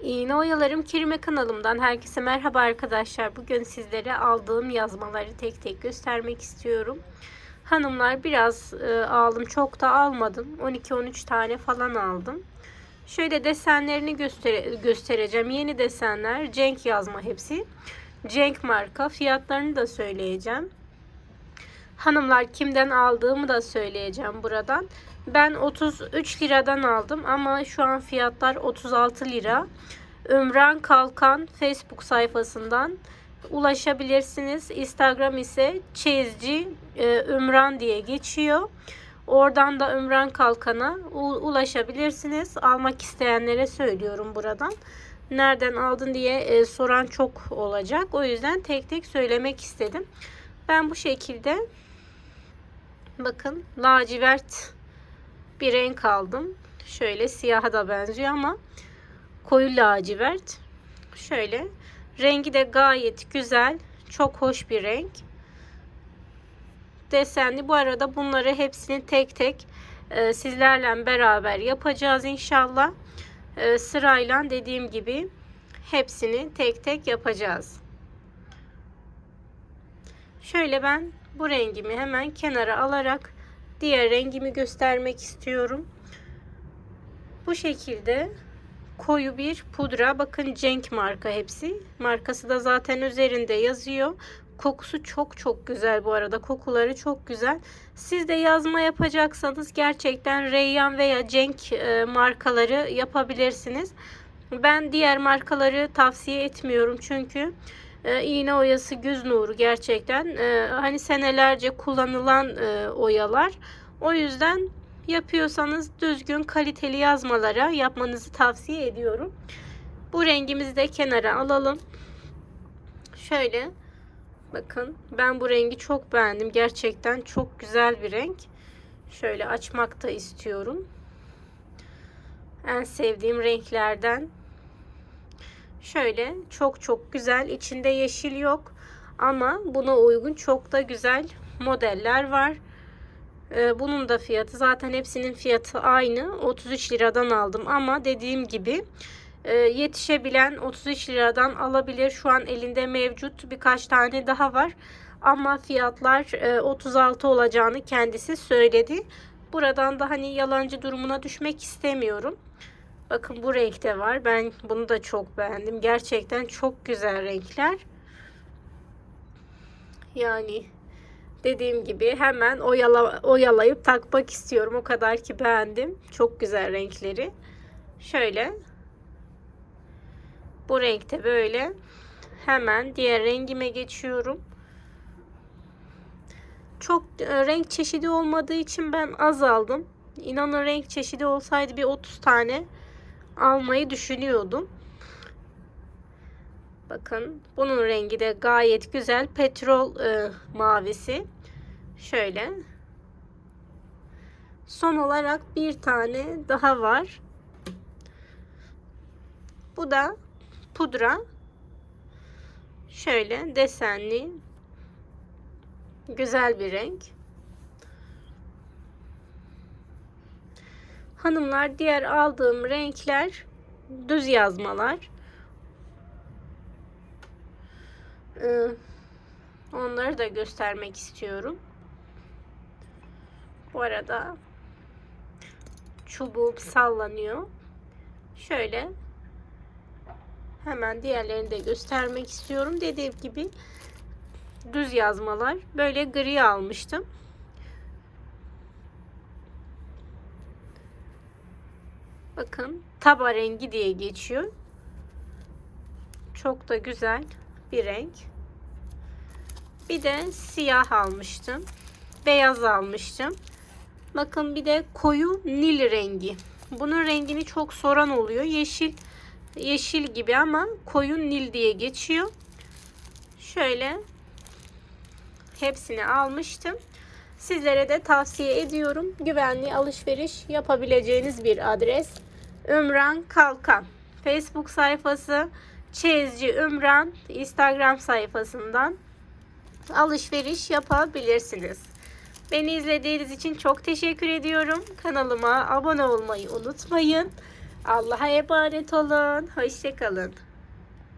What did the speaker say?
İğne Oyalarım Kerime kanalımdan herkese merhaba arkadaşlar. Bugün sizlere aldığım yazmaları tek tek göstermek istiyorum. Hanımlar biraz e, aldım. Çok da almadım. 12-13 tane falan aldım. Şöyle desenlerini göster göstereceğim. Yeni desenler. Cenk yazma hepsi. Cenk marka. Fiyatlarını da söyleyeceğim. Hanımlar kimden aldığımı da söyleyeceğim buradan. Ben 33 liradan aldım ama şu an fiyatlar 36 lira. Ümran Kalkan Facebook sayfasından ulaşabilirsiniz. Instagram ise çeyizci e, Ümran diye geçiyor. Oradan da Ümran Kalkan'a ulaşabilirsiniz. Almak isteyenlere söylüyorum buradan. Nereden aldın diye e, soran çok olacak. O yüzden tek tek söylemek istedim. Ben bu şekilde bakın lacivert bir renk aldım. Şöyle siyaha da benziyor ama koyu lacivert. Şöyle rengi de gayet güzel. Çok hoş bir renk. Desenli. Bu arada bunları hepsini tek tek e, sizlerle beraber yapacağız inşallah. E, sırayla dediğim gibi hepsini tek tek yapacağız. Şöyle ben bu rengimi hemen kenara alarak diğer rengimi göstermek istiyorum. Bu şekilde koyu bir pudra. Bakın Cenk marka hepsi. Markası da zaten üzerinde yazıyor. Kokusu çok çok güzel bu arada. Kokuları çok güzel. Siz de yazma yapacaksanız gerçekten Reyyan veya Cenk e, markaları yapabilirsiniz. Ben diğer markaları tavsiye etmiyorum çünkü e, iğne oyası güz nuru gerçekten e, hani senelerce kullanılan e, oyalar. O yüzden yapıyorsanız düzgün kaliteli yazmalara yapmanızı tavsiye ediyorum. Bu rengimizi de kenara alalım. Şöyle bakın ben bu rengi çok beğendim. Gerçekten çok güzel bir renk. Şöyle açmak da istiyorum. En sevdiğim renklerden. Şöyle çok çok güzel. İçinde yeşil yok. Ama buna uygun çok da güzel modeller var. Ee, bunun da fiyatı zaten hepsinin fiyatı aynı. 33 liradan aldım ama dediğim gibi e, yetişebilen 33 liradan alabilir. Şu an elinde mevcut birkaç tane daha var. Ama fiyatlar e, 36 olacağını kendisi söyledi. Buradan da hani yalancı durumuna düşmek istemiyorum. Bakın bu renkte var. Ben bunu da çok beğendim. Gerçekten çok güzel renkler. Yani dediğim gibi hemen oyala, oyalayıp takmak istiyorum. O kadar ki beğendim. Çok güzel renkleri. Şöyle. Bu renkte böyle. Hemen diğer rengime geçiyorum. Çok e, renk çeşidi olmadığı için ben az aldım. İnanın renk çeşidi olsaydı bir 30 tane almayı düşünüyordum. Bakın bunun rengi de gayet güzel. Petrol e, mavisi. Şöyle. Son olarak bir tane daha var. Bu da pudra. Şöyle desenli. Güzel bir renk. Hanımlar diğer aldığım renkler düz yazmalar. Ee, onları da göstermek istiyorum. Bu arada çubuğum sallanıyor. Şöyle hemen diğerlerini de göstermek istiyorum. Dediğim gibi düz yazmalar. Böyle gri almıştım. Bakın taba rengi diye geçiyor. Çok da güzel bir renk. Bir de siyah almıştım. Beyaz almıştım. Bakın bir de koyu nil rengi. Bunun rengini çok soran oluyor. Yeşil yeşil gibi ama koyu nil diye geçiyor. Şöyle hepsini almıştım. Sizlere de tavsiye ediyorum. Güvenli alışveriş yapabileceğiniz bir adres. Ümran Kalkan. Facebook sayfası Çeyizci Ümran Instagram sayfasından alışveriş yapabilirsiniz. Beni izlediğiniz için çok teşekkür ediyorum. Kanalıma abone olmayı unutmayın. Allah'a emanet olun. Hoşçakalın.